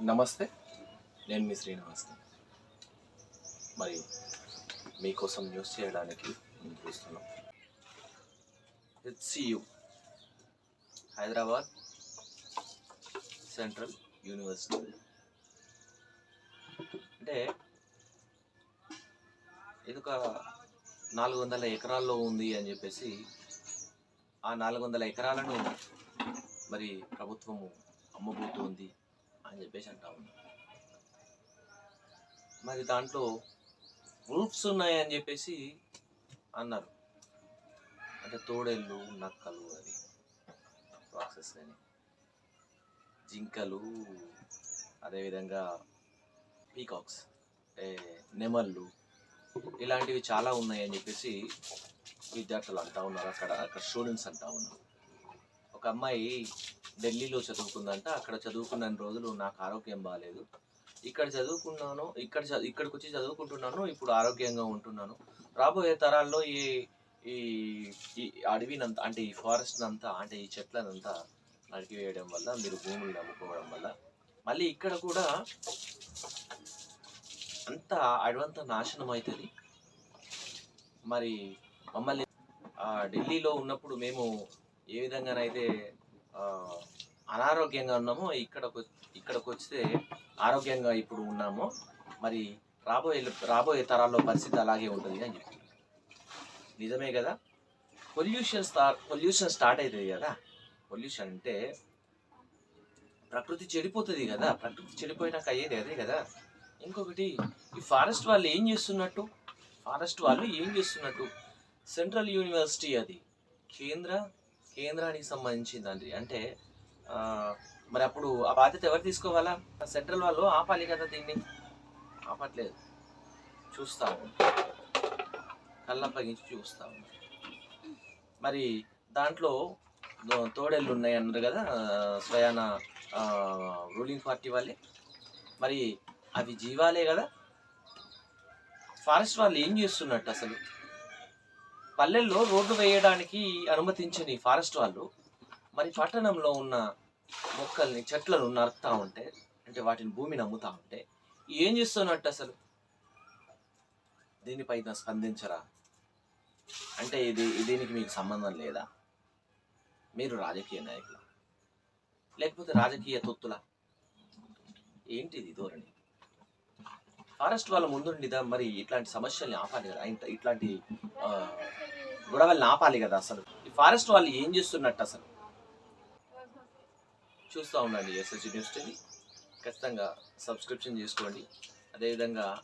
నమస్తే నేను మీ శ్రీనివాస్ని మరి మీకోసం న్యూస్ చేయడానికి మేము చూస్తున్నాం. HCU Hyderabad central university. అంటే ఇది ఒక నాలుగు వందల ఎకరాల్లో ఉంది అని చెప్పేసి ఆ నాలుగు వందల ఎకరాలను మరి ప్రభుత్వము అమ్మబోతోంది. చెప్పేసి అంటా మరి దాంట్లో ప్రూఫ్స్ ఉన్నాయని చెప్పేసి అన్నారు. అంటే తోడేళ్ళు నక్కలు అది ప్రాసెస్ కానీ జింకలు అదేవిధంగా పీకాక్స్ నెమళ్ళు ఇలాంటివి చాలా ఉన్నాయని చెప్పేసి విద్యార్థులు అంటా ఉన్నారు. అక్కడ అక్కడ స్టూడెంట్స్ అంటా ఉన్నారు. ఒక అమ్మాయి ఢిల్లీలో చదువుకుందంట. అక్కడ చదువుకున్న రోజులు నాకు ఆరోగ్యం బాగాలేదు ఇక్కడ చదువుకున్నాను ఇక్కడ ఇక్కడికి వచ్చి చదువుకుంటున్నాను ఇప్పుడు ఆరోగ్యంగా ఉంటున్నాను. రాబోయే తరాల్లో ఈ ఈ ఈ అడవినంతా అంటే ఈ ఫారెస్ట్ అంతా అంటే ఈ చెట్లనంతా నరికివేయడం వల్ల మీరు భూములు నమ్ముకోవడం వల్ల మళ్ళీ ఇక్కడ కూడా అంత అడవంతా నాశనం అవుతుంది మరి మమ్మల్ని ఢిల్లీలో ఉన్నప్పుడు మేము ఏ విధంగానైతే అనారోగ్యంగా ఉన్నామో ఇక్కడకు ఇక్కడికి వస్తే ఆరోగ్యంగా ఇప్పుడు ఉన్నామో మరి రాబోయే రాబోయే తరాల్లో పరిస్థితి అలాగే ఉంటుంది అని చెప్పి నిజమే కదా? పొల్యూషన్ స్టార్ట్ పొల్యూషన్ స్టార్ట్ అవుతుంది కదా? పొల్యూషన్ అంటే ప్రకృతి చెడిపోతుంది కదా? ప్రకృతి చెడిపోయినాక అయ్యేది అదే కదా? ఇంకొకటి ఈ ఫారెస్ట్ వాళ్ళు ఏం చేస్తున్నట్టు? ఫారెస్ట్ వాళ్ళు ఏం చేస్తున్నట్టు? సెంట్రల్ యూనివర్సిటీ అది కేంద్ర కేంద్రానికి సంబంధించిందండి. అంటే మరి అప్పుడు ఆ బాధ్యత ఎవరు తీసుకోవాలా? సెంట్రల్ వాళ్ళు ఆపాలి కదా దీన్ని? ఆపట్లేదు. చూస్తాము. కళ్ళప్పగించి చూస్తాము. మరి దాంట్లో తోడేళ్ళు ఉన్నాయి అన్నారు కదా స్వయాన రూలింగ్ పార్టీ వాళ్ళే. మరి అవి జీవాలే కదా? ఫారెస్ట్ వాళ్ళు ఏం చేస్తున్నట్టు అసలు? పల్లెల్లో రోడ్డు వేయడానికి అనుమతించని ఫారెస్ట్ వాళ్ళు మరి పట్టణంలో ఉన్న మొక్కల్ని చెట్లను నరుకుతా ఉంటే అంటే వాటిని భూమిని అమ్ముతా ఉంటే ఏం చేస్తున్నట్టు అసలు? దీనిపైన స్పందించరా? అంటే ఇది దీనికి మీకు సంబంధం లేదా? మీరు రాజకీయ నాయకుల? లేకపోతే రాజకీయ తొత్తుల? ఏంటిది ధోరణి? ఫారెస్ట్ వాళ్ళ ముందుండిదా? మరి ఇట్లాంటి సమస్యల్ని ఆపాలి కదా. ఇంత- ఇట్లాంటి గొడవల్ని ఆపాలి కదా అసలు. ఈ ఫారెస్ట్ వాళ్ళు ఏం చేస్తున్నట్టు అసలు? చూస్తూ ఉండండి ఎస్ఎస్సి న్యూస్ టీవీ ఖచ్చితంగా సబ్స్క్రిప్షన్ చేసుకోండి. అదేవిధంగా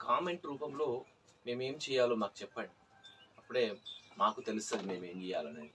కామెంట్ రూపంలో మేమేం చేయాలో మాకు చెప్పండి. అప్పుడే మాకు తెలుస్తుంది మేము ఏం చేయాలనేది.